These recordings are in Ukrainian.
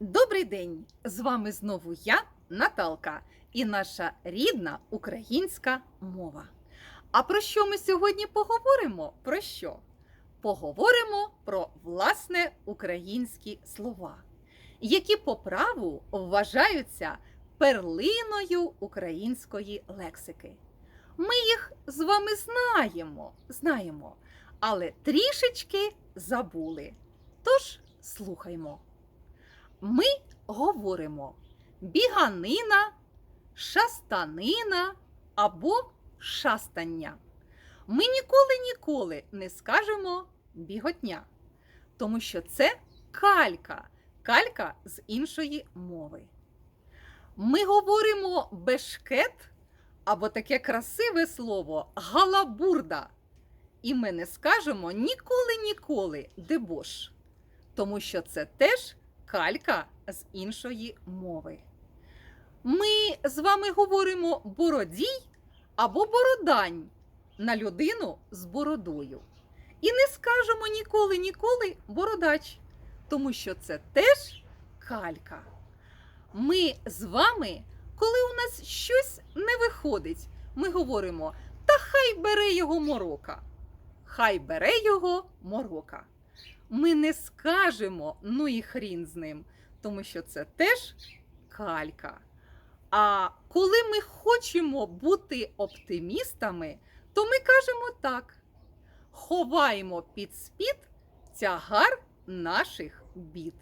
Добрий день! З вами знову я, Наталка, і наша рідна українська мова. А про що ми сьогодні поговоримо? Про що? Поговоримо про власне українські слова, які по праву вважаються перлиною української лексики. Ми їх з вами знаємо, знаємо, але трішечки забули. Тож слухаймо. Ми говоримо біганина, шастанина або шастання. Ми ніколи-ніколи не скажемо біготня, тому що це калька, калька з іншої мови. Ми говоримо бешкет або таке красиве слово галабурда. І ми не скажемо ніколи-ніколи дебош, тому що це теж калька з іншої мови. Ми з вами говоримо бородій або бородань на людину з бородою. І не скажемо ніколи-ніколи бородач, тому що це теж калька. Ми з вами, коли у нас щось не виходить, ми говоримо: та хай бере його морока. Хай бере його морока ми не скажемо ну і хрін з ним, тому що це теж калька. А коли ми хочемо бути оптимістами, то ми кажемо так: ховаємо під спід тягар наших бід.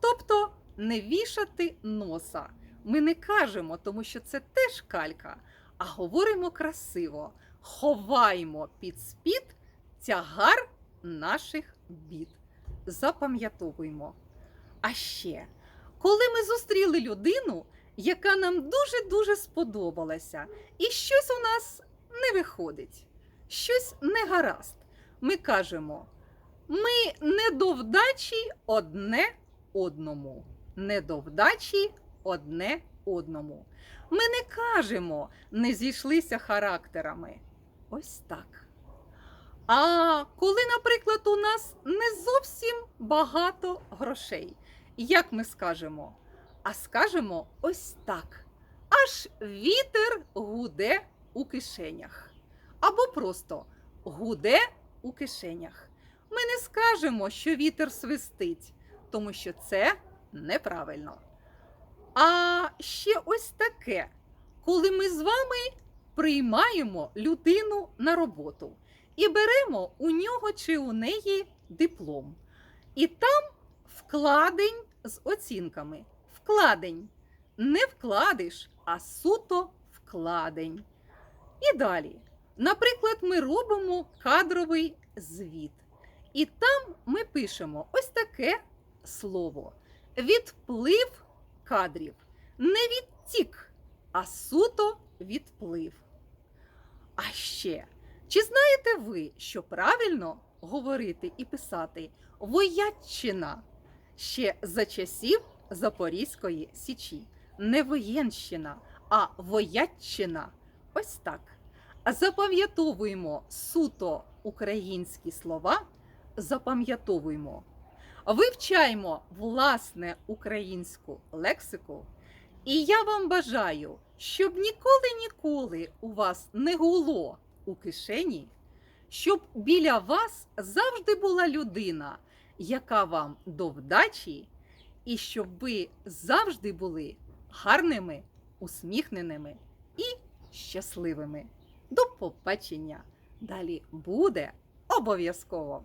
Тобто не вішати носа. Ми не кажемо, тому що це теж калька, а говоримо красиво: ховаємо під спід тягар наших бід. Запам'ятовуємо. А ще, коли ми зустріли людину, яка нам дуже-дуже сподобалася, і щось у нас не виходить, щось не гаразд, ми кажемо: ми не до вдачі одне одному. Не до вдачі одне одному. Ми не кажемо, не зійшлися характерами. Ось так. А коли, наприклад, у нас не зовсім багато грошей, як ми скажемо? А скажемо ось так: аж вітер гуде у кишенях. Або просто гуде у кишенях. Ми не скажемо, що вітер свистить, тому що це неправильно. А ще ось таке, коли ми з вами приймаємо людину на роботу і беремо у нього чи у неї диплом. І там вкладень з оцінками. Вкладень. Не вкладиш, а суто вкладень. І далі. Наприклад, ми робимо кадровий звіт. І там ми пишемо ось таке слово: відплив кадрів. Не відтік, а суто відплив. А ще чи знаєте ви, що правильно говорити і писати Вояччина ще за часів Запорізької Січі? Не воєнщина, а Вояччина. Ось так. Запам'ятовуємо суто українські слова, запам'ятовуємо, вивчаємо власне українську лексику. І я вам бажаю, щоб ніколи-ніколи у вас не гуло у кишені, щоб біля вас завжди була людина, яка вам до вдачі, і щоб ви завжди були гарними, усміхненими і щасливими. До побачення! Далі буде обов'язково!